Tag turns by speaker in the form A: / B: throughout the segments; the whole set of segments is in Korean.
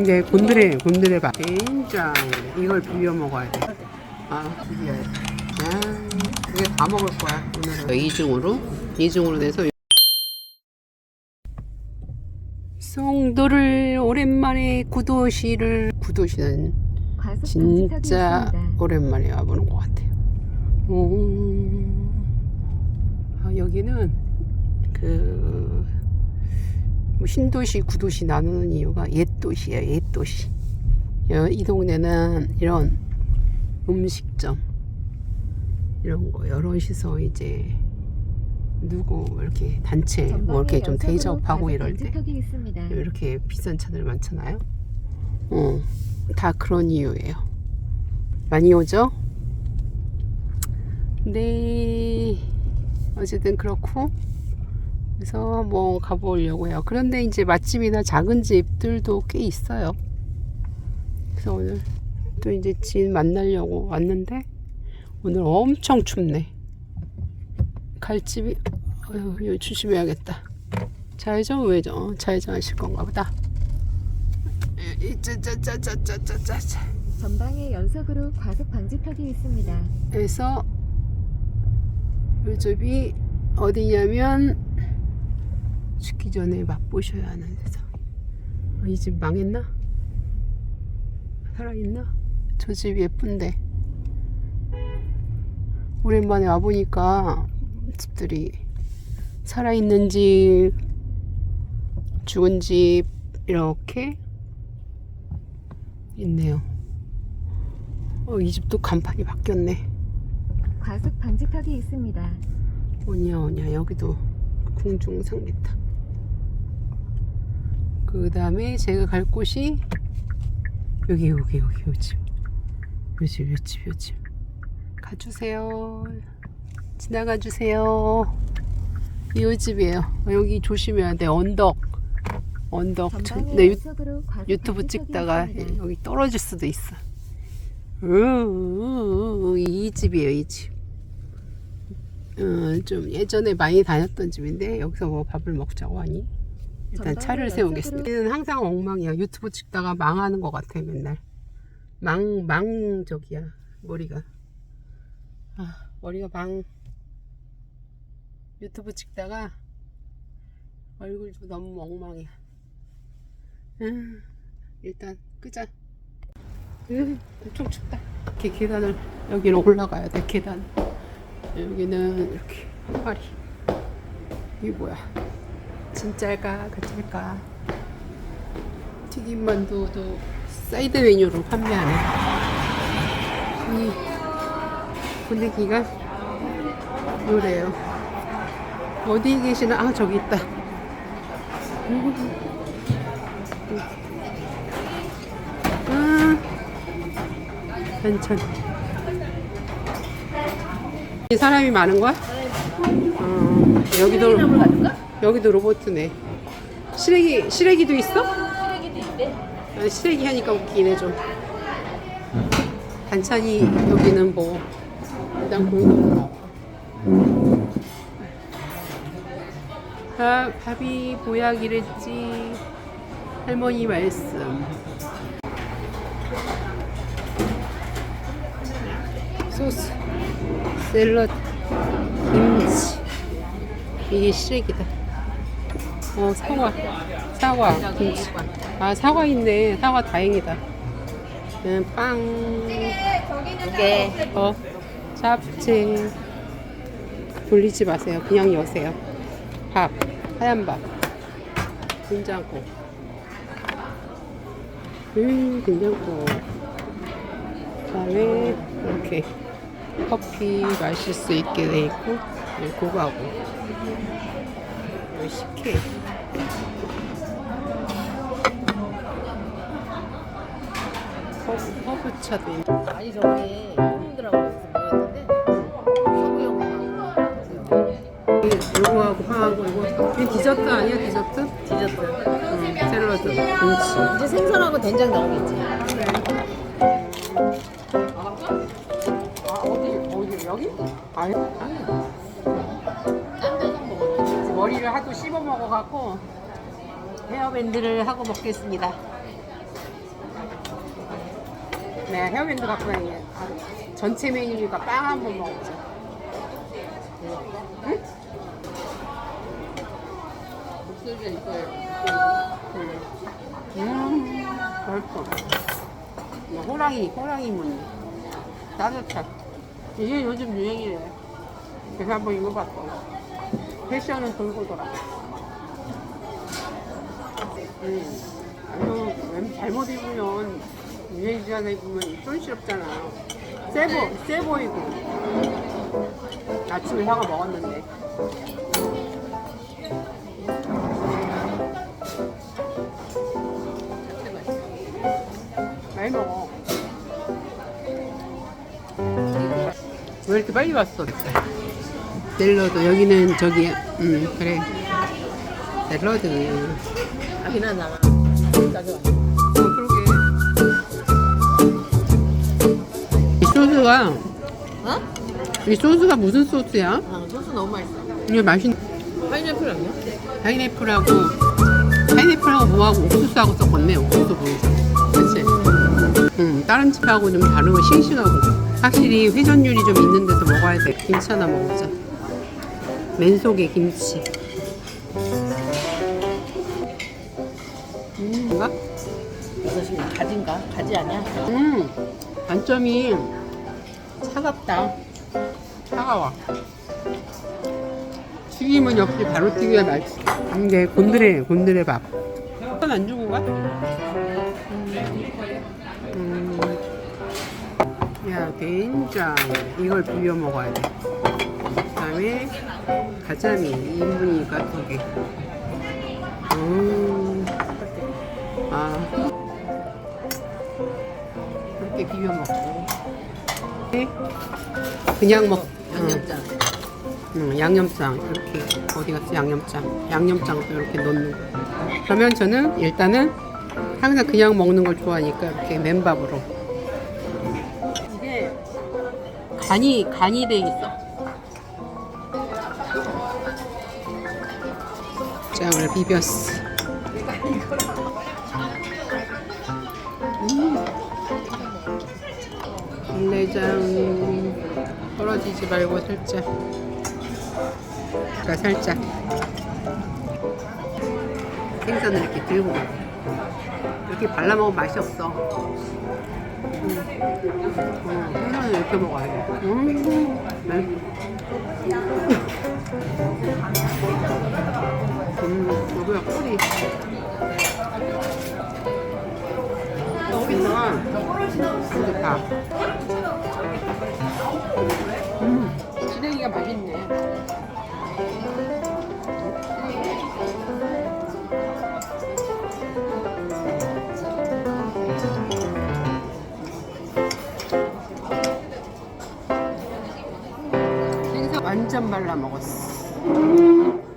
A: 이제 곤드레 곤드레 밥. 된장 이걸 비벼 먹어야 돼. 아 비벼야 돼. 아, 이게 다 먹을 거야 오늘은. 이중으로 이중으로 돼서. 송도를 오랜만에 구도시를 구도시는 진짜. 오랜만에 와보는 것 같아요. 음, 아, 여기는 그 뭐 신도시, 구도시 나누는 이유가 옛 도시예요. 옛 도시. 여- 이 동네는 이런 음식점 이런 거 여럿이서 이제 누구 이렇게 단체 뭐 이렇게 좀 대접하고 이럴 때. 이렇게 비싼 차들 많잖아요. 어, 다 그런 이유예요. 많이 오죠? 네. 어쨌든 그렇고, 그래서 한번 가보려고 해요. 그런데 이제 맛집이나 작은 집들도 꽤 있어요. 그래서 오늘 또 이제 지인 만나려고 왔는데, 오늘 엄청 춥네. 갈 집이, 어휴, 조심해야겠다. 좌회전 우회전 좌회전 하실 건가 보다 짜짜짜짜짜짜짜
B: 전방에 연속으로 과속 방지턱이 있습니다.
A: 그래서 요즘이 어디냐면 죽기 전에 맛보셔야 하는 데서 이집 망했나? 살아있나? 저 집 예쁜데 오랜만에 와보니까 집들이 살아있는 집 죽은 집 이렇게 있네요. 어, 이 집도 간판이 바뀌었네.
B: 과속 방지턱이 있습니다.
A: 오냐 오냐 여기도 궁중상리탕. 그 다음에 제가 갈 곳이 여기 여기 여기 요집 요집 요집 요집 가주세요. 지나가 주세요. 이 집이에요. 여기 조심해야 돼. 언덕. 언덕. 네, 유,
B: 방지턱이
A: 찍다가
B: 있습니다.
A: 여기 떨어질 수도 있어. 이 집이에요, 이 집. 어, 좀 예전에 많이 다녔던 집인데 여기서 뭐 밥을 먹자고 하니 일단 차를 세우겠습니다. 얘는 항상 엉망이야. 유튜브 찍다가 망하는 것 같아 맨날. 망 망적이야 머리가. 아 머리가 망. 유튜브 찍다가 얼굴도 너무 엉망이야. 음, 일단 끄자. 으, 엄청 춥다. 이렇게 계단을 여기로 올라가야 돼 계단. 여기는 이렇게 항아리. 이게 뭐야? 진짜일까 가짜일까? 튀김만두도 사이드 메뉴로 판매하네. 이 분위기가 요래요. 어디 계시나? 아 저기 있다. 아, 반찬. 이 사람이 많은 거야? 어, 여기도 여기도 로봇네. 시래기 시래기도 있어? 시래기도 있대. 아, 시래기 하니까 웃기네 좀. 반찬이 여기는 뭐 일단 공동. 아 밥이 보약이랬지. 할머니 말씀. 소스, 샐러드, 김치. 이게 시래기다. 어, 사과. 사과, 김치. 아, 사과 있네. 사과 다행이다. 음, 빵.
C: 네.
A: 어, 잡채. 돌리지 마세요. 그냥 여세요. 밥. 하얀 밥. 된장국. 음, 된장국. 그 다음에 이렇게 커피 마실 수 있게 돼 있고 네, 그거하고 이거 식혜 허브, 허브차도 있네
C: 아니 저번에 형님들하고 모였는데 서구 형님하고
A: 이거하고 하고 이거. 이게 디저트 아니야 디저트?
C: 디저트.
A: 응, 샐러드 김치.
C: 이제 생선하고 된장 나오겠지
A: 머리를 하도 씹어 먹어갖고 헤어밴드를 하고 먹겠습니다 네, 헤어밴드 갖고 다니게. 전체 메뉴니까 빵 한 번 먹자. 응?
C: 목소리가 이뻐요.
A: 음, 맛있어. 뭐 호랑이, 호랑이 무늬. 따뜻해. 이게 요즘 유행이래. 그래서 한번 입어봤어. 패션은 돌고 돌아. 음, 아주 웬- 잘못 입으면 유행 지나서 입으면 촌스럽잖아. 세, 보, 세 보이고. 아침에 사과 먹었는데. 많이 먹어. 왜 이렇게 빨리 왔어? 샐러드 여기는 저기 음 그래 샐러드. 어 그러게 이 소스가
C: 어?
A: 이 소스가 무슨 소스야?
C: 아, 소스 너무 맛있어.
A: 이게 맛있
C: 파인애플 아니야?
A: 파인애플하고 파인애플하고 뭐하고 옥수수하고 섞었네 옥수수 보이죠 그치? 음 다른 집하고 좀 다르고 싱싱하고 확실히 회전율이 좀 있는 데서 먹어야 돼 김치 하나 먹자 맨속에 김치 음 뭔가?
C: 이것이 가지인가? 가지 아니야?
A: 음 단점이 차갑다 차가워 튀김은 역시 바로 튀겨야 맛있어 이게 곤드레 곤드레 밥 이건 안 주고 가? 음. 야 된장 이걸 비벼 먹어야 돼 그다음에 가자미 2인분이니까 두 개. 음. 아. 이렇게 비벼 먹고. 그냥 먹 응,
C: 양념장.
A: 응, 양념장. 이렇게 어디 갔어 양념장. 양념장도 이렇게 넣는. 거 그러면 저는 일단은 항상 그냥 먹는 걸 좋아하니까 이렇게 맨밥으로. 이게 간이 간이 돼 있어 짱을 비볐어. 달래장 떨어지지 말고 살짝. 그러니까 살짝. 생선을 이렇게 들고. 가. 이렇게 발라 먹으면 맛이 없어. 음. 음, 생선을 이렇게 먹어야 돼 음, 좋다 음, 시래기가 맛있네. 생선 완전 발라 먹었어.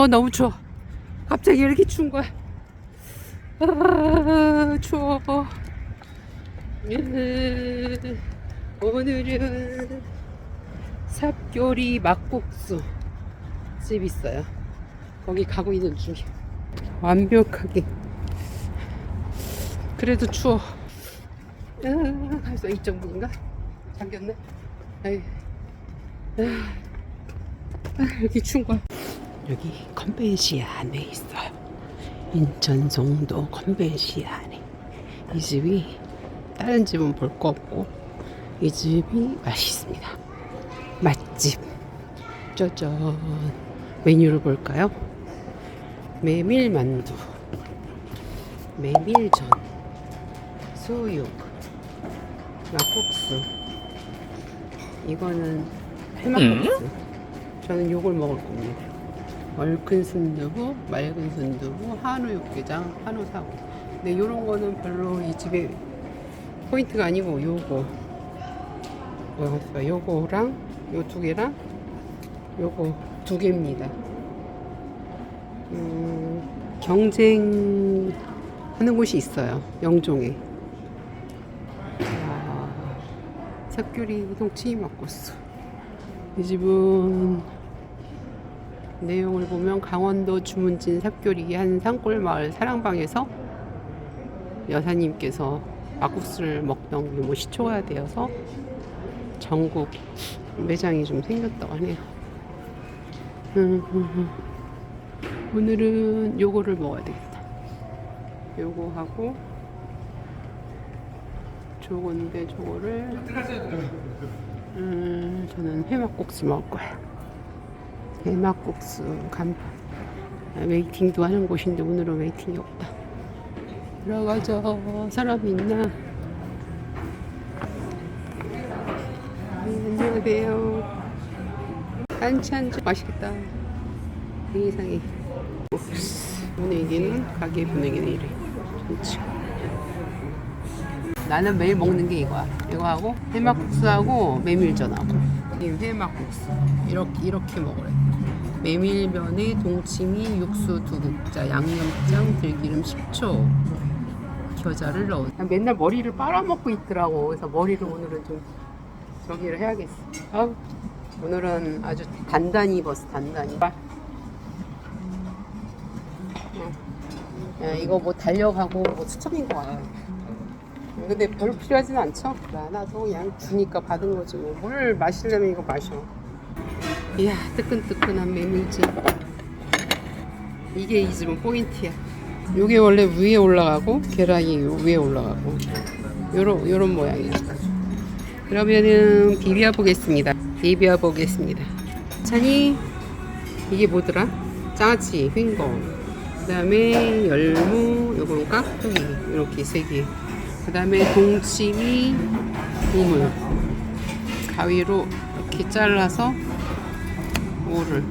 A: 추워, 너무 추워. 갑자기 이렇게 추운 거야. 아, 추워. 으, 오늘은 삽교리 막국수 집 있어요. 거기 가고 있는 중이야. 완벽하게. 그래도 추워. 아, 벌써 이쪽 문인가? 잠겼네. 아이, 아, 아, 여기 추운 거야. 여기 컨벤시 안에 있어요. 인천 송도 컨벤시 안에. 이 집이 다른 집은 볼 거 없고 이 집이 맛있습니다. 맛집. 짜잔. 메뉴를 볼까요? 메밀만두. 메밀전, 수육, 막국수. 이거는 해막국수. 저는 요걸 먹을 겁니다. 얼큰 순두부, 맑은 순두부, 한우 육개장, 한우 사고. 근데 요런 거는 별로 이 집에 포인트가 아니고 요거. 뭐였어요? 요거랑 요 두 개랑 요거 두 개입니다. 음, 경쟁하는 곳이 있어요. 영종에. 아, 삭규리 동치미 막국수. 이 집은 내용을 보면 강원도 주문진 삽교리 한 산골 마을 사랑방에서 여사님께서 막국수를 먹던 게뭐 시초가 되어서 전국 매장이 좀 생겼다고 하네요. 음, 음, 음. 오늘은 요거를 먹어야 되겠다. 요거 하고 저건데 저거를 음, 저는 회막국수 먹을 거예 요. 회막국수 간판. 아, 웨이팅도 하는 곳인데 오늘은 웨이팅이 없다. 들어가자. 사람이 있나? 네, 안녕하세요. 좀 맛있겠다. 이상해. 분위기는 가게 분위기는 이래. 좋지. 나는 매일 먹는 게 이거야. 이거하고 해막국수하고 메밀전하고 이 해막국수 이렇게 이렇게 먹으래. 메밀면에 동치미, 육수 두 국자, 양념장, 들기름 10초, 겨자를 넣어. 맨날 머리를 빨아먹고 있더라고. 그래서 머리를 오늘은 좀 저기를 해야겠어. 아우, 오늘은 아주 단단히 입었어. 단단히. 야, 이거 뭐 달력하고 뭐 수첩인 거 같아. 근데 별로 필요하진 않죠? 나도 그냥 주니까 받은 거지 뭐. 물 마시려면 이거 마셔. 이야, 뜨끈뜨끈한 메밀전. 이게 이 집은 포인트야. 요게 원래 위에 올라가고, 계란이 요 위에 올라가고. 요런, 요런 모양이야. 그러면은 비벼 보겠습니다. 비벼 보겠습니다. 찬이, 이게 뭐더라? 짜지, 횡거. 그 다음에 열무, 요거는 깍두기. 이렇게 세 개. 그 다음에 동치미, 우물. 가위로 이렇게 잘라서 오를.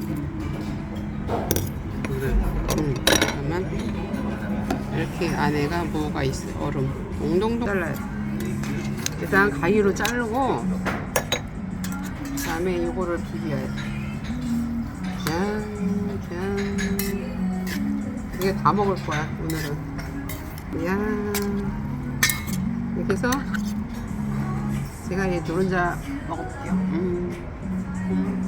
A: 오를. 음, 잠깐만. 이렇게 안에가 뭐가 있어? 얼음. 몽동동 잘라야 돼. 일단 가위로 자르고, 그 다음에 요거를 비벼야 돼. 짠, 짠. 이게 다 먹을 거야, 오늘은. 야 이렇게 해서 제가 이 노른자 먹어볼게요. 음. 음.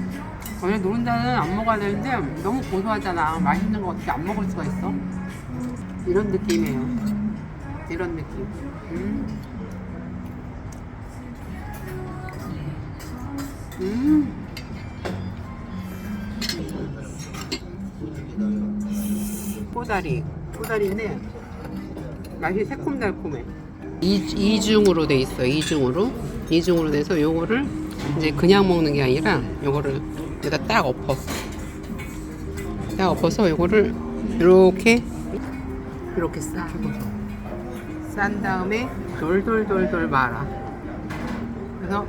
A: 원래 노른자는 안 먹어야 되는데 너무 고소하잖아. 맛있는 거 어떻게 안 먹을 수가 있어? 이런 느낌이에요. 이런 느낌. 음. 음. 꼬다리. 꼬다리인데 맛이 새콤달콤해. 이, 이중으로 돼 있어. 이중으로. 이중으로 돼서 요거를 이제 그냥 먹는 게 아니라 요거를 여기다 딱 엎어. 딱 엎어서 요거를 이렇게 이렇게 싸. 싼 다음에 돌돌돌돌 말아. 그래서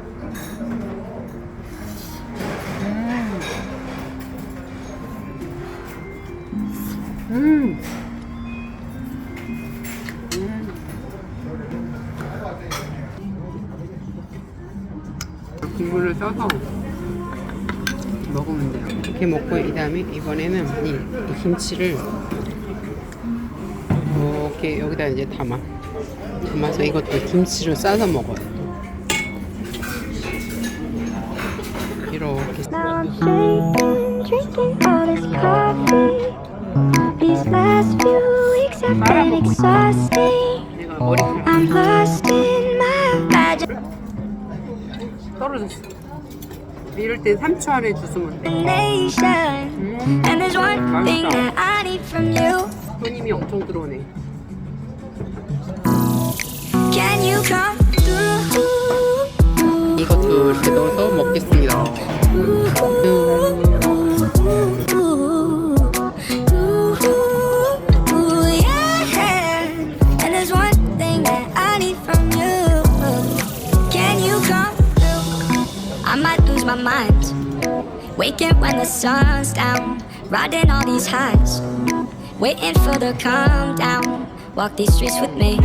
A: 음. 음. 국물을 써서 먹으면 돼요. 이렇게 먹고 이 다음에 이번에는 이, 이 김치를 이렇게 여기다 이제 담아 담아서 이것도 김치를 싸서 먹어요. 이렇게. 내가
D: imagination.
A: 떨어졌어. 이럴 땐 3초 안에 주스면 돼.
D: And there's one thing that I need from you.
A: 손님이 엄청 들어오네.
D: Can you come through?
A: 이것도 이렇게 넣어서 먹겠습니다.
D: Ooh, my mind. Waking when the sun's down, riding all these highs. Waiting for the calm down. Walk these streets with me.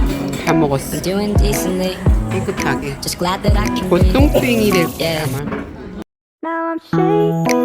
A: 다 먹었어.
D: I'm doing decently.
A: 깨끗하게.
D: Just glad that I can breathe.
A: 보통 스윙이 될 거야
D: Yeah.
A: 아마.
D: Now I'm shaking,